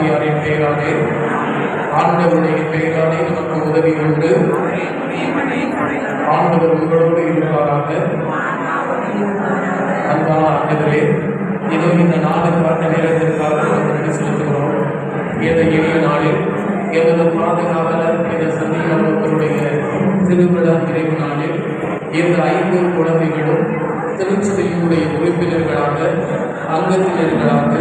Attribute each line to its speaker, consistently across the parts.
Speaker 1: ஆவியாரின் பெயராலே ஆண்டவருடைய பெயராலே நமக்கு உதவி உண்டு. ஆண்டவர் உங்களோடு இருப்பாராக. அன்பான ஆண்டவரே இதோ இந்த நாளுக்காக நேரத்திற்காக நன்றி செலுத்துகிறோம் இந்த எளிய நாளில் எமது பாதுகாவலர் இந்த சந்தியாளர்களுடைய திருவிழா நிறைவு நாளில் இந்த ஐந்து குழந்தைகளும் திருச்சபையினுடைய உறுப்பினர்களாக அங்கத்தினர்களாக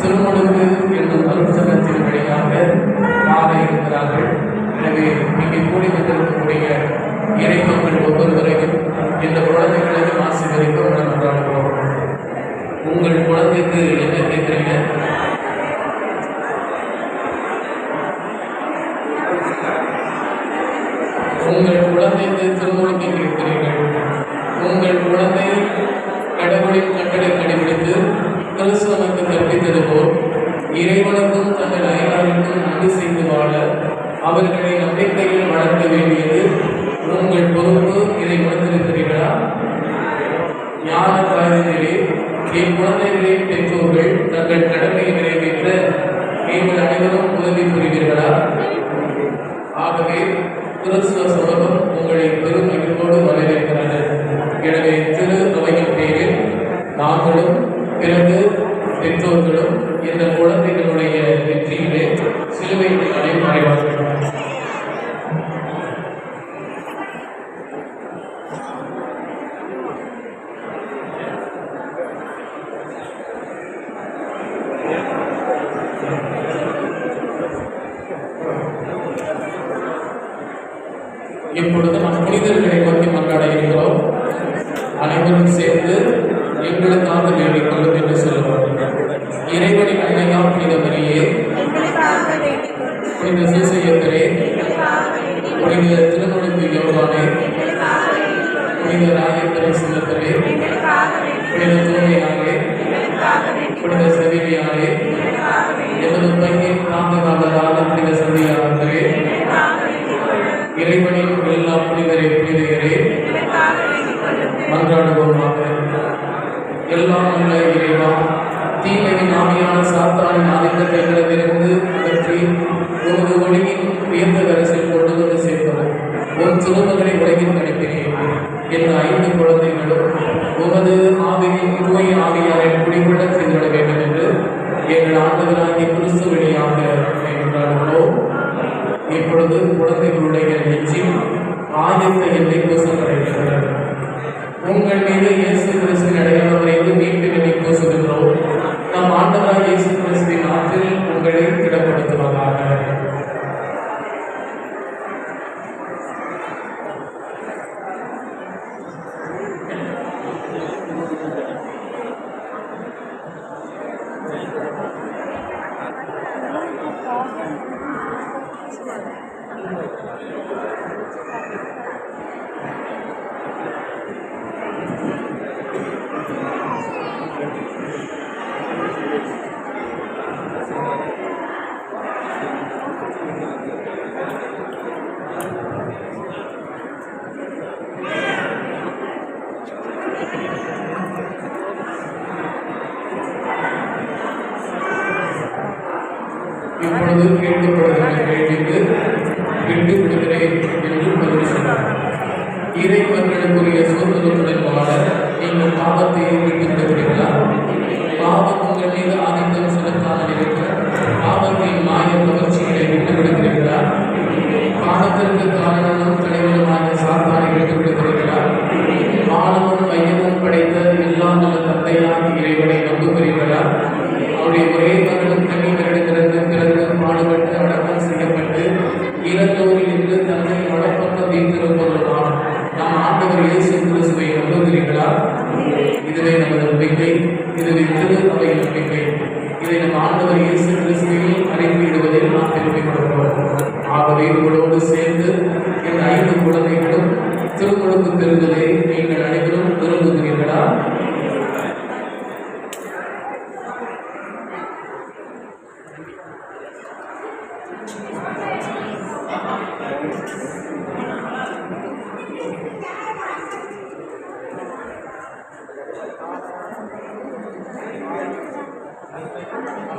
Speaker 1: திருமணக்கு என்னும் அலுவலகத்தின் வழியாக மாற இருக்கிறார்கள் எனவே இங்கே கூடி வந்திருக்கக்கூடிய இறைமக்கள் ஒவ்வொருவரையும் இந்த குழந்தைகளையும் ஆசீர்வதிக்க உடன் உங்கள் குழந்தைக்கு என்ன கேட்குறீங்க இறைவனுக்கும் தங்கள் அயலாருக்கும் நன்றி செய்து வாழ அவர்களை நம்பிக்கையில் வளர்க்க வேண்டியது உங்கள் பொறுப்பு இதை உணர்ந்திருக்கிறீர்களா ஞான காரியத்திலே என் குழந்தைகளின் பெற்றோர்கள் தங்கள் கடமையை நிறைவேற்ற நீங்கள் அனைவரும் உதவி புரிவீர்களா ஆகவே கிறிஸ்துவ சமூகம் இப்பொழுது நம் புனிதர்களை பற்றி மன்றாட இருக்கிறோம் அனைவரும் சேர்ந்து எங்களுக்காக வேண்டிக் கொள்ளும் என்று சொல்லுவோம் இறைவனின் அன்னையாம் புனித மரியே புனித சீசையக்கரே புனித திருமணத்து யோகானே புனித ராயக்கரை சின்னத்தரே புனித தூய்மையானே புனித செவிலியானே
Speaker 2: எங்களுக்காக
Speaker 1: எமது பையன் தாங்க இப்பொழுது குழந்தைகளுடைய நெஞ்சில் ஆதித்த எல்லை இப்பொழுது கேட்கப்படுகிற கேள்விக்கு விட்டு விடுகிறேன் என்று பதில் சொன்னார் இறைவர்களுக்குரிய சுதந்திரத்துடன் வாழ நீங்கள் பாவத்தை விட்டு விடுகிறீர்களா பாவம் உங்கள் மீது ஆதிக்கம் செலுத்தாமல் இருக்க பாவத்தின் மாய கவர்ச்சி நாம் ஆகவே உங்களோடு சேர்ந்து இந்த ஐந்து குழந்தைகளும் திருமுழுக்கு பெறுவதை நீங்கள் அனைவரும் விரும்புகிறீர்களா?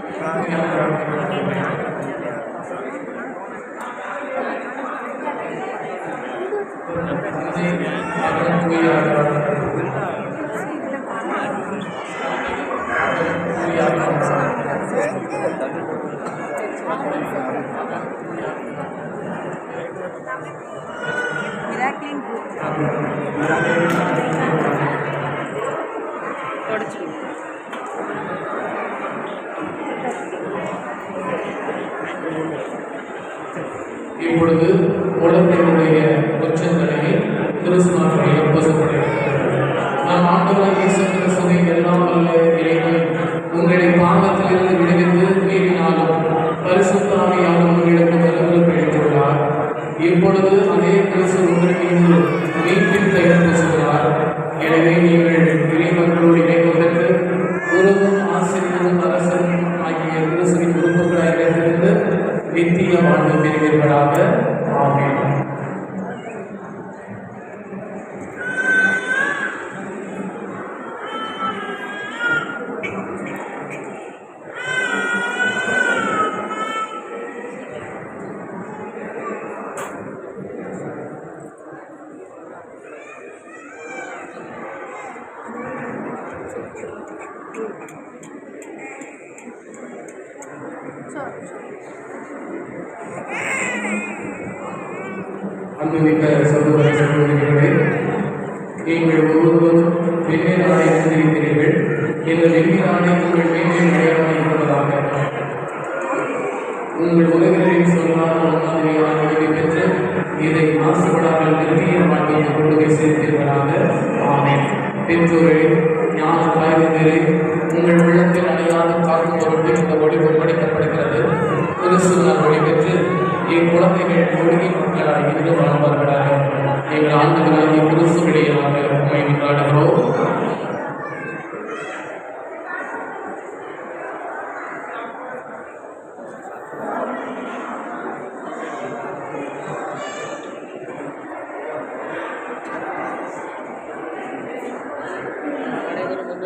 Speaker 2: மிராக்கிளிங் குரூப்
Speaker 1: இப்பொழுது உலகத்தினுடைய உச்சந்தலையை கிறிஸ்துவாக இப்பொழுது அதே கிறிஸ்து உங்களுக்கு மீது மீட்பின் பெயர் பேசுகிறார் எனவே நீங்கள் இறைவர்களோடு இணைப்பதற்கு குருவும் ஆசிரியரும் அரசரும் ஆகிய கிறிஸ்துவின் குடும்பங்களாக இணைந்திருந்து நித்திய வாழ்வு பெறுவீர்களாக. ஆமேன். அன்புமிக்க சகோதர சகோதரிகளே நீங்கள் ஒவ்வொருவரும் வெள்ளை நாளை அறிந்திருக்கிறீர்கள் இந்த வெள்ளி நாளை உங்கள் மேலே அடையாளமாக இருப்பதாக உங்கள் உலகிலே சொல்லாத மாதிரியான உதவி பெற்று இதை மாசுபடாமல் குழந்தைகள் மக்களாக மக்களாய் இன்று வாழ்வார்களாக எங்கள் ஆண்டுகளாகிய கிறிஸ்துவிடையாக உண்மை கொண்டாடுகிறோம்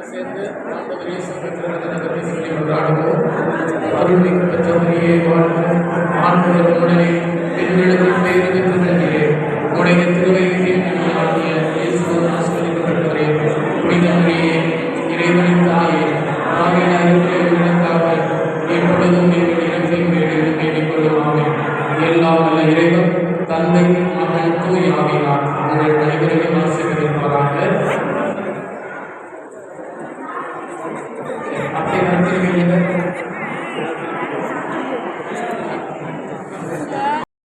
Speaker 1: சேர்ந்து ஆண்டவர் சொல்லி கொண்டாடுவோம் அருள்மிகு பெற்றவரையே வாழ்வோம் ஆண்டவர் உடனே தந்தை மகன் தூயாவினார் ஆவியார் உங்கள் அனைவரையும்